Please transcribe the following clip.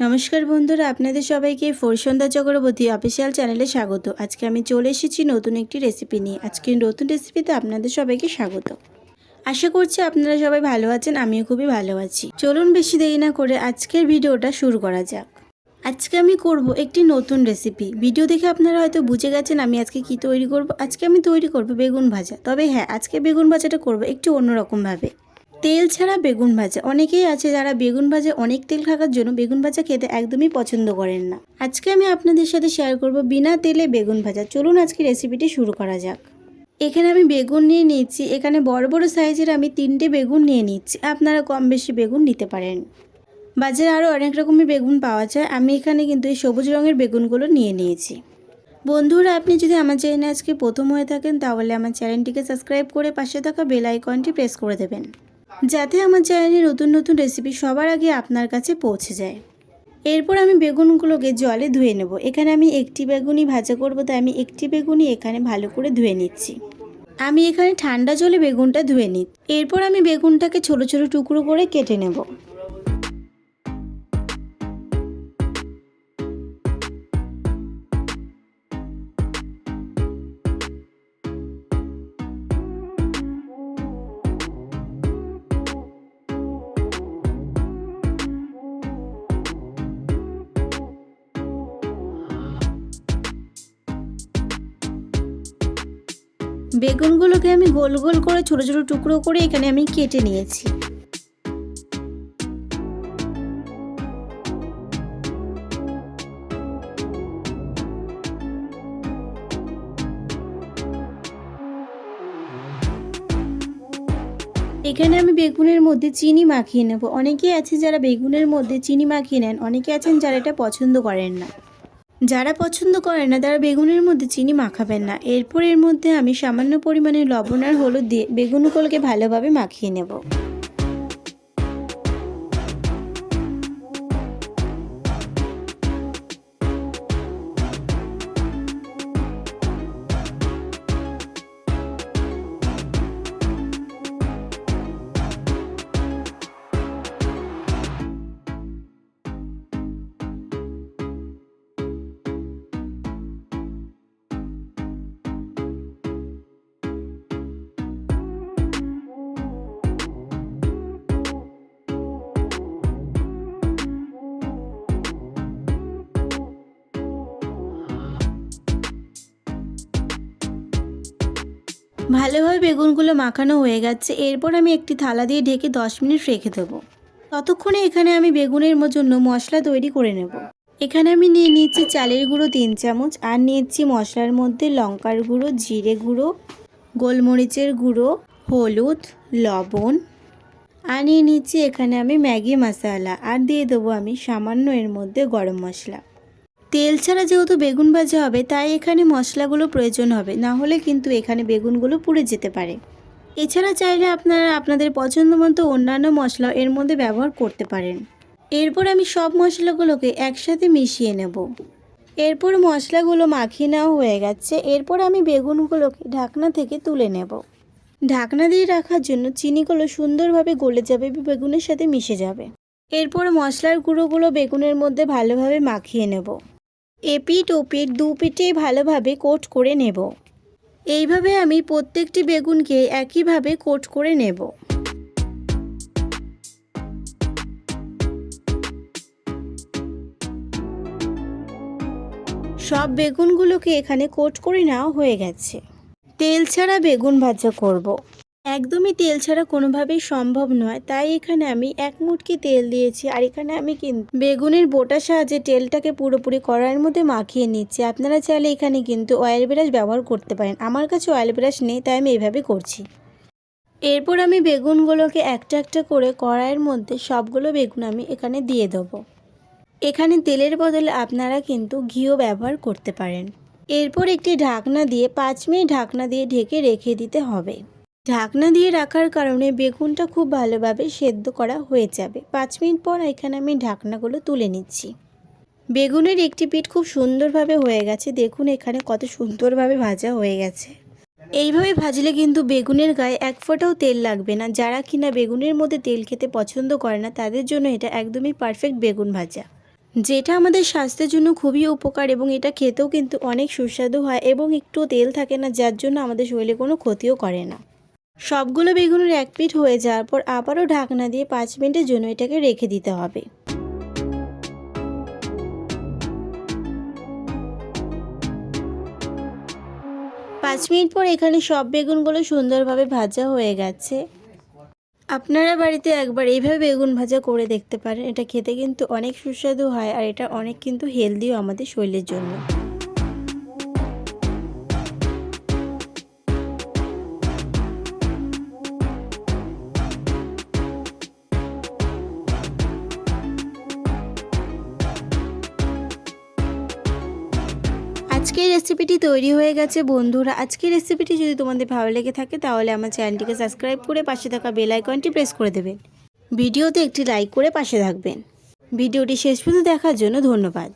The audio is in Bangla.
নমস্কার বন্ধুরা, আপনাদের সবাইকে ফোরসন্ধ্যা চক্রবর্তী অফিসিয়াল চ্যানেলে স্বাগত। আজকে আমি চলে এসেছি নতুন একটি রেসিপি নিয়ে। আজকে নতুন রেসিপিতে আপনাদের সবাইকে স্বাগত। আশা করছি আপনারা সবাই ভালো আছেন, আমিও খুবই ভালো আছি। চলুন বেশি দেরি না করে আজকের ভিডিওটা শুরু করা যাক। আজকে আমি করব একটি নতুন রেসিপি ভিডিও দেখে আপনারা হয়তো বুঝে গেছেন আমি আজকে কি তৈরি করব। আজকে আমি তৈরি করব বেগুন ভাজা। তবে হ্যাঁ আজকে বেগুন ভাজাটা করব একটু অন্যরকমভাবে। তেল ছাড়া বেগুন ভাজা। অনেকেই আছে যারা বেগুন ভাজা অনেক তেল থাকার জন্য বেগুন ভাজা খেতে একদমই পছন্দ করেন না। আজকে আমি আপনাদের সাথে শেয়ার করব বিনা তেলে বেগুন ভাজা। চলুন আজকে রেসিপিটি শুরু করা যাক। এখানে আমি বেগুন নিয়ে নিচ্ছি। এখানে বড় বড় সাইজের আমি তিনটে বেগুন নিয়ে নিচ্ছি। আপনারা কম বেশি বেগুন নিতে পারেন। বাজারে আরও অনেক রকমের বেগুন পাওয়া যায়। আমি এখানে কিন্তু এই সবুজ রঙের বেগুনগুলো নিয়ে নিয়েছি। বন্ধুরা, আপনি যদি আমার চ্যানেলে আজকে প্রথম হয়ে থাকেন, তাহলে আমার চ্যানেলটিকে সাবস্ক্রাইব করে পাশে থাকা বেল আইকনটি প্রেস করে দেবেন। যাতে আমার চ্যানেলে নতুন নতুন রেসিপি সবার আগে আপনার কাছে পৌঁছে যায়। এরপর আমি বেগুনগুলোকে জলে ধুয়ে নেব। এখানে আমি একটি বেগুনই ভাজা করব, তাই আমি একটি বেগুনই এখানে ভালো করে ধুয়ে নিচ্ছি। আমি এখানে ঠান্ডা জলে বেগুনটা ধুয়ে নিই এরপর আমি বেগুনটাকে ছোট ছোট টুকরো করে কেটে নেব। বেগুনগুলোকে আমি গোল গোল করে ছোট ছোট টুকরো করে এখানে আমি কেটে নিয়েছি। এখানে আমি বেগুনের মধ্যে চিনি মাখিয়ে নেব। অনেকেই আছে যারা বেগুনের মধ্যে চিনি মাখিয়ে নেন, অনেকে আছেন যারা এটা পছন্দ করেন না। যারা পছন্দ করে না, তারা বেগুনের মধ্যে চিনি মাখাবেন না। এরপর এর মধ্যে আমি সামান্য পরিমাণে লবণ আর হলুদ দিয়ে বেগুনগুলোকে ভালোভাবে মাখিয়ে নেব। ভালোভাবে বেগুনগুলো মাখানো হয়ে গেছে। এরপর আমি একটি থালা দিয়ে ঢেকে দশ মিনিট রেখে দেবো। ততক্ষণে এখানে আমি বেগুনের জন্য মশলা তৈরি করে নেব। এখানে আমি নিয়ে নিচ্ছি চালের গুঁড়ো তিন চামচ আর নিয়েছি মশলার মধ্যে লঙ্কার গুঁড়ো, জিরে গুঁড়ো, গোলমরিচের গুঁড়ো, হলুদ, লবণ আর নিয়ে নিচ্ছি এখানে আমি ম্যাগি মশলা। আর দিয়ে দেবো আমি সামান্য এর মধ্যে গরম মশলা। তেল ছাড়া যেহেতু বেগুন ভাজা হবে, তাই এখানে মশলাগুলো প্রয়োজন হবে। না হলে কিন্তু এখানে বেগুনগুলো পুড়ে যেতে পারে। এছাড়া চাইলে আপনারা আপনাদের পছন্দ মতো অন্যান্য মশলা এর মধ্যে ব্যবহার করতে পারেন। এরপর আমি সব মশলাগুলোকে একসাথে মিশিয়ে নেব। এরপর মশলাগুলো মাখিয়ে নেওয়া হয়ে গেছে। এরপর আমি বেগুনগুলোকে ঢাকনা থেকে তুলে নেব। ঢাকনা দিয়ে রাখার জন্য চিনিগুলো সুন্দরভাবে গলে যাবে, বেগুনের সাথে মিশে যাবে। এরপর মশলার গুঁড়োগুলো বেগুনের মধ্যে ভালোভাবে মাখিয়ে নেব। এপিট ওপিট দু পিঠেই ভালোভাবে কোট করে নেব। এইভাবে আমি প্রত্যেকটি বেগুনকে একইভাবে কোট করে নেব। সব বেগুনগুলোকে এখানে কোট করে নেওয়া হয়ে গেছে। তেল ছাড়া বেগুন ভাজা করব। একদমই তেল ছাড়া কোনোভাবেই সম্ভব নয়। তাই এখানে আমি এক মুটকি তেল দিয়েছি আর এখানে আমি কিন্তু বেগুনের বোটার সাহায্যে তেলটাকে পুরোপুরি কড়াইয়ের মধ্যে মাখিয়ে নিচ্ছি। আপনারা চাইলে এখানে কিন্তু অয়েল ব্রাশ ব্যবহার করতে পারেন। আমার কাছে অয়েল ব্রাশ নেই, তাই আমি এইভাবে করছি। এরপর আমি বেগুনগুলোকে একটা একটা করে কড়াইয়ের মধ্যে সবগুলো বেগুন আমি এখানে দিয়ে দেবো। এখানে তেলের বদলে আপনারা কিন্তু ঘিও ব্যবহার করতে পারেন। এরপর একটি ঢাকনা দিয়ে পাঁচ মিনিট ঢাকনা দিয়ে ঢেকে রেখে দিতে হবে। ঢাকনা দিয়ে রাখার কারণে বেগুনটা খুব ভালোভাবে সেদ্ধ করা হয়ে যাবে। পাঁচ মিনিট পর এখানে আমি ঢাকনাগুলো তুলে নিচ্ছি। বেগুনের একটি পিঠ খুব সুন্দরভাবে হয়ে গেছে। দেখুন এখানে কত সুন্দরভাবে ভাজা হয়ে গেছে। এইভাবে ভাজলে কিন্তু বেগুনের গায়ে এক ফোঁটাও তেল লাগবে না। যারা কিনা বেগুনের মধ্যে তেল খেতে পছন্দ করে না, তাদের জন্য এটা একদমই পারফেক্ট বেগুন ভাজা। যেটা আমাদের স্বাস্থ্যের জন্য খুবই উপকার এবং এটা খেতেও কিন্তু অনেক সুস্বাদু হয় এবং একটু তেল থাকে না, যার জন্য আমাদের শরীরে কোনো ক্ষতিও করে না। সবগুলো বেগুনের এক পিঠ হয়ে যাওয়ার পর আবারও ঢাকনা দিয়ে পাঁচ মিনিটের জন্য এটাকে রেখে দিতে হবে। পাঁচ মিনিট পর এখানে সব বেগুনগুলো সুন্দরভাবে ভাজা হয়ে গেছে। আপনারা বাড়িতে একবার এইভাবে বেগুন ভাজা করে দেখতে পারেন। এটা খেতে কিন্তু অনেক সুস্বাদু হয় আর এটা অনেক কিন্তু হেলদিও আমাদের শরীরের জন্য। আজকের রেসিপিটি তৈরি হয়ে গেছে, বন্ধুরা। আজকের রেসিপিটি যদি তোমাদের ভালো লেগে থাকে, তাহলে আমার চ্যানেলটিকে সাবস্ক্রাইব করে পাশে থাকা বেল আইকনটি প্রেস করে দেবেন। ভিডিওতে একটি লাইক করে পাশে থাকবেন। ভিডিওটি শেষ পর্যন্ত দেখার জন্য ধন্যবাদ।